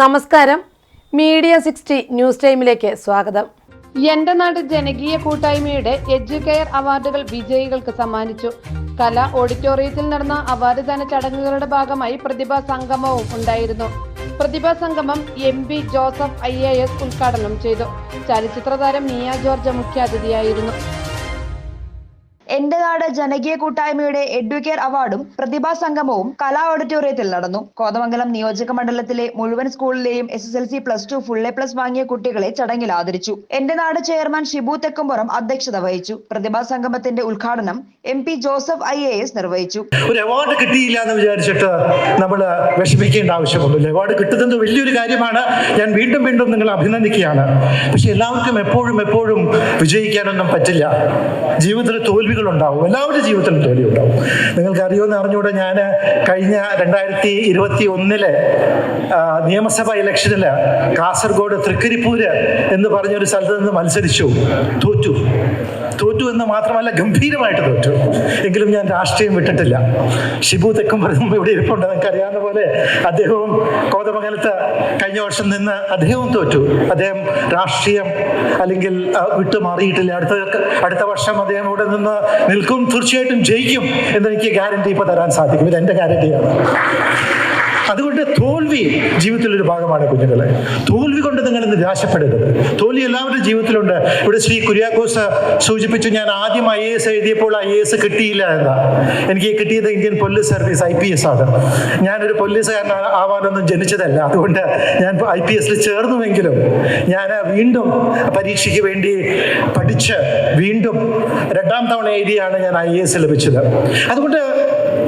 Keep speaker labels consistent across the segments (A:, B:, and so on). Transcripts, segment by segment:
A: നമസ്കാരം. Media sixty news ടൈമിലേക്ക് സ്വാഗതം.
B: എന്റെ നാട് ജനകീയ കൂട്ടായ്മയുടെ എഡ്യൂകെയർ അവാർഡുകൾ വിജയികൾക്ക് സമ്മാനിച്ചു. കല ഓഡിറ്റോറിയത്തിൽ നടന്ന അവാർഡ് ദാന ചടങ്ങുകളുടെ ഭാഗമായി പ്രതിഭാ സംഗമവും ഉണ്ടായിരുന്നു. പ്രതിഭാ സംഗമം M P Joseph I A S ഉദ്ഘാടനം ചെയ്തു. ചലച്ചിത്ര താരം മിയ ജോർജ് മുഖ്യാതിഥിയായിരുന്നു.
C: എന്റെ നാട് ജനകീയ കൂട്ടായ്മയുടെ എഡ്യൂക്കെയർ അവാർഡും പ്രതിഭാ സംഗമവും കലാ ഓഡിറ്റോറിയത്തിൽ നടന്നു. കോതമംഗലം നിയോജക മണ്ഡലത്തിലെ മുഴുവൻ സ്കൂളിലെയും S S L C plus two full A plus വാങ്ങിയ കുട്ടികളെ ചടങ്ങിൽ ആദരിച്ചു. എന്റെ നാട് ചെയർമാൻ ഷിബു തെക്കുംപുറം അധ്യക്ഷത വഹിച്ചു. പ്രതിഭാ സംഗമത്തിന്റെ ഉദ്ഘാടനം M P Joseph I A S നിർവഹിച്ചു.
D: ഒരു അവാർഡ് കിട്ടിയില്ല എന്ന് വിചാരിച്ചിട്ട് നമ്മൾ വിഷമിക്കേണ്ട ആവശ്യമൊന്നുമില്ല. അവാർഡ് കിട്ടുന്നത് വലിയൊരു കാര്യമാണ്. ഞാൻ വീണ്ടും വീണ്ടും നിങ്ങൾ അഭിനന്ദിക്കുകയാണ്. പക്ഷെ എല്ലാവർക്കും എപ്പോഴും എപ്പോഴും വിജയിക്കാനൊന്നും പറ്റില്ല. ജീവിതത്തിൽ തോൽവികൾ ഉണ്ടാവും എല്ലാവരുടെ ജീവിതത്തിലും തോൽവി ഉണ്ടാവും നിങ്ങൾക്ക് അറിയുമെന്ന് അറിഞ്ഞുകൂടെ ഞാൻ കഴിഞ്ഞ രണ്ടായിരത്തി ഇരുപത്തി ഒന്നിൽ നിയമസഭാ ഇലക്ഷനിൽ കാസർഗോഡ് തൃക്കരിപ്പൂര് എന്ന് പറഞ്ഞൊരു സ്ഥലത്ത് നിന്ന് മത്സരിച്ചു. തോറ്റു. തോറ്റു എന്ന് മാത്രമല്ല ഗംഭീരമായിട്ട് തോറ്റു. എങ്കിലും ഞാൻ രാഷ്ട്രീയം വിട്ടിട്ടില്ല. ഷിബു തെക്കും പറയുമ്പോൾ ഇവിടെ ഇരിപ്പുണ്ട്. നിങ്ങൾക്ക് അറിയാവുന്ന പോലെ അദ്ദേഹവും കോതമംഗലത്ത് കഴിഞ്ഞ വർഷം നിന്ന് അദ്ദേഹവും തോറ്റു. അദ്ദേഹം രാഷ്ട്രീയം അല്ലെങ്കിൽ വിട്ടുമാറിയിട്ടില്ല. വിട്ടു മാറിയിട്ടില്ല അടുത്ത അടുത്ത വർഷം അദ്ദേഹം ഇവിടെ നിന്ന് നിൽക്കും തീർച്ചയായിട്ടും ജയിക്കും എന്നെനിക്ക് ഗ്യാരണ്ടി ഇപ്പൊ തരാൻ സാധിക്കും. ഇത് എന്റെ ഗ്യാരണ്ടിയാണ് അതുകൊണ്ട് തോൽവി ജീവിതത്തിൽ ഒരു ഭാഗമാണ് കുഞ്ഞുങ്ങളെ. തോൽവി കൊണ്ട് നിങ്ങൾ ഇന്ന് നിരാശപ്പെടരുത്. തോൽവി എല്ലാവരുടെ ജീവിതത്തിലുണ്ട്. ഇവിടെ ശ്രീ കുര്യാക്കോസ് സൂചിപ്പിച്ചു ഞാൻ ആദ്യം ഐ എ എസ് എഴുതിയപ്പോൾ ഐ എ എസ് കിട്ടിയില്ല എന്ന്. എനിക്ക് കിട്ടിയത് Indian police service I P S ആണ്. ഞാനൊരു പോലീസുകാരൻ ആവാനൊന്നും ജനിച്ചതല്ല. അതുകൊണ്ട് ഞാൻ ഐ പി എസിൽ ചേർന്നുവെങ്കിലും ഞാൻ വീണ്ടും പരീക്ഷയ്ക്ക് വേണ്ടി പഠിച്ച് വീണ്ടും രണ്ടാം തവണ എഴുതിയാണ് ഞാൻ ഐ എ എസ് ലഭിച്ചത്. അതുകൊണ്ട്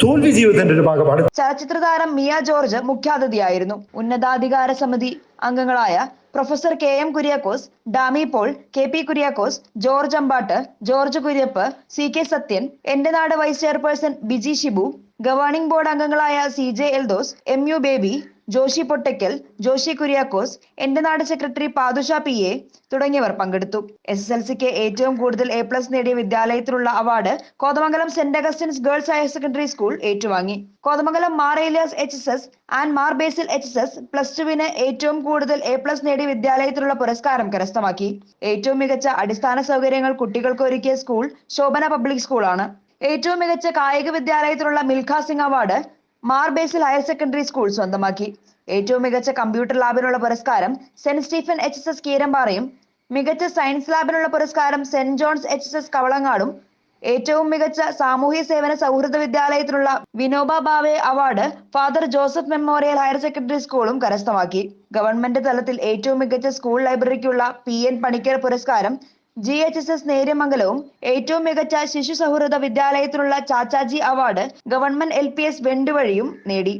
D: തോൽവി ജീവിതത്തിന്റെ ഒരു ഭാഗമാണ്.
C: ചലച്ചിത്ര താരം മിയ ജോർജ് മുഖ്യാതിഥിയായിരുന്നു. ഉന്നതാധികാര സമിതി അംഗങ്ങളായ professor K M Kuriakose Dami Paul K P Kuriakose George Ambat George Kuriyappu C K Sathyan എന്റെ നാട് vice chairperson Biji Shibu governing board അംഗങ്ങളായ C J Eldhose M U Baby Joshi Pottackal Joshi Kuriakose എന്റെ നാട് secretary Pathusha P A തുടങ്ങിയവർ പങ്കെടുത്തു. S S L സിക്ക് ഏറ്റവും കൂടുതൽ എ പ്ലസ് നേടിയ വിദ്യാലയത്തിലുള്ള award Kothamangalam saint Augustine's girls higher secondary school ഏറ്റുവാങ്ങി. Kothamangalam Mar Elias H S S and Mar Basil H S S plus ടുവിന് ഏറ്റവും കൂടുതൽ എ പ്ലസ് നേടിയ വിദ്യാലയത്തിലുള്ള പുരസ്കാരം കരസ്ഥമാക്കി. ഏറ്റവും മികച്ച അടിസ്ഥാന സൗകര്യങ്ങൾ കുട്ടികൾക്ക് ഒരുക്കിയ സ്കൂൾ ശോഭന പബ്ലിക് സ്കൂളാണ്. ഏറ്റവും മികച്ച കായിക വിദ്യാലയത്തിലുള്ള Milkha Singh award Mar Basil higher secondary school സ്വന്തമാക്കി. ഏറ്റവും മികച്ച കമ്പ്യൂട്ടർ ലാബിനുള്ള പുരസ്കാരം saint Stephen H S S കീരമ്പാറയും മികച്ച സയൻസ് ലാബിനുള്ള പുരസ്കാരം saint John's H S S കവളങ്ങാടും ഏറ്റവും മികച്ച സാമൂഹ്യ സേവന സൗഹൃദ വിദ്യാലയത്തിനുള്ള Vinoba Bhave award father Joseph memorial higher secondary സ്കൂളും കരസ്ഥമാക്കി. ഗവൺമെന്റ് തലത്തിൽ ഏറ്റവും മികച്ച സ്കൂൾ ലൈബ്രറിക്കുള്ള പി എൻ പണിക്കർ പുരസ്കാരം ജി എച്ച് എസ് എസ് നേര്യമംഗലവും ഏറ്റവും മികച്ച ശിശു സൗഹൃദ വിദ്യാലയത്തിനുള്ള Chachaji award government L P S വെണ്ടുവഴിയും നേടി.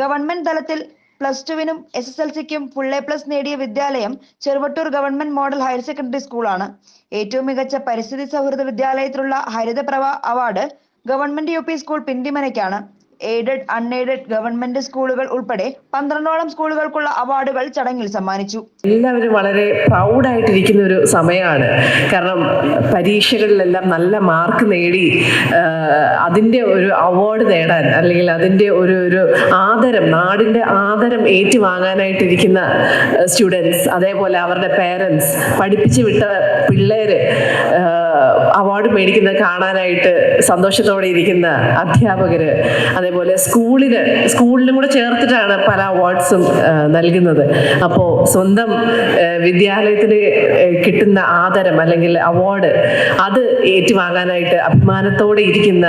C: ഗവൺമെന്റ് തലത്തിൽ പ്ലസ് ടുവിനും എസ് എസ് എൽ സിക്കും ഫുൾ എ പ്ലസ് നേടിയ വിദ്യാലയം Cheruvattoor government model higher secondary സ്കൂളാണ്. ഏറ്റവും മികച്ച പരിസ്ഥിതി സൗഹൃദ വിദ്യാലയത്തിലുള്ള Harithaprabha award government U P school പിണ്ടിമനയ്ക്കാണ് aided unaided government സ്കൂളുകൾ ഉൾപ്പെടെ പന്ത്രണ്ടോളം സ്കൂളുകൾക്കുള്ള അവാർഡുകൾ ചടങ്ങിൽ സമ്മാനിച്ചു.
E: എല്ലാവരും വളരെ പ്രൗഡായിട്ടിരിക്കുന്ന ഒരു സമയമാണ്. കാരണം പരീക്ഷകളിലെല്ലാം നല്ല മാർക്ക് നേടി അതിന്റെ ഒരു അവാർഡ് നേടാൻ അല്ലെങ്കിൽ അതിന്റെ ഒരു ഒരു ആദരം നാടിന്റെ ആദരം ഏറ്റുവാങ്ങാനായിട്ടിരിക്കുന്ന സ്റ്റുഡൻസ് അതേപോലെ അവരുടെ പേരൻസ് പഠിപ്പിച്ചു വിട്ട പിള്ളേര് അവാർഡ് മേടിക്കുന്നത് കാണാനായിട്ട് സന്തോഷത്തോടെ ഇരിക്കുന്ന അധ്യാപകര് അതേപോലെ സ്കൂളിന് സ്കൂളിനും കൂടെ ചേർത്തിട്ടാണ് പല അവാർഡ്സും നൽകുന്നത്. അപ്പോൾ സ്വന്തം വിദ്യാലയത്തിന് കിട്ടുന്ന ആദരം അല്ലെങ്കിൽ അവാർഡ് അത് ഏറ്റുവാങ്ങാനായിട്ട് അഭിമാനത്തോടെ ഇരിക്കുന്ന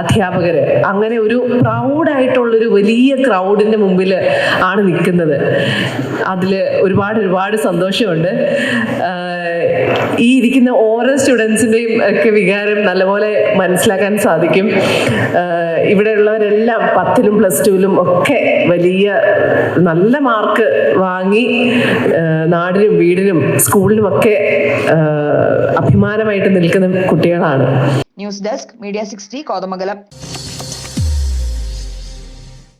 E: അധ്യാപകര് അങ്ങനെ ഒരു പ്രൗഡായിട്ടുള്ളൊരു വലിയ ക്രൗഡിന്റെ മുമ്പിൽ ആണ് നിൽക്കുന്നത്. അതിൽ ഒരുപാട് ഒരുപാട് സന്തോഷമുണ്ട്. ഈ ഇരിക്കുന്ന ഓരോ സ്റ്റുഡൻസിന്റെയും ഒക്കെ വികാരം നല്ലപോലെ മനസ്സിലാക്കാൻ സാധിക്കും. ആഹ് ഇവിടെ ഉള്ളവരെല്ലാം പത്തിലും പ്ലസ് ടുവിലും ഒക്കെ വലിയ നല്ല മാർക്ക് വാങ്ങി നാടിനും വീടിനും സ്കൂളിനും ഒക്കെ അഭിമാനമായിട്ട് നിൽക്കുന്ന കുട്ടികളാണ്.
C: News desk media sixty Kothamangalam.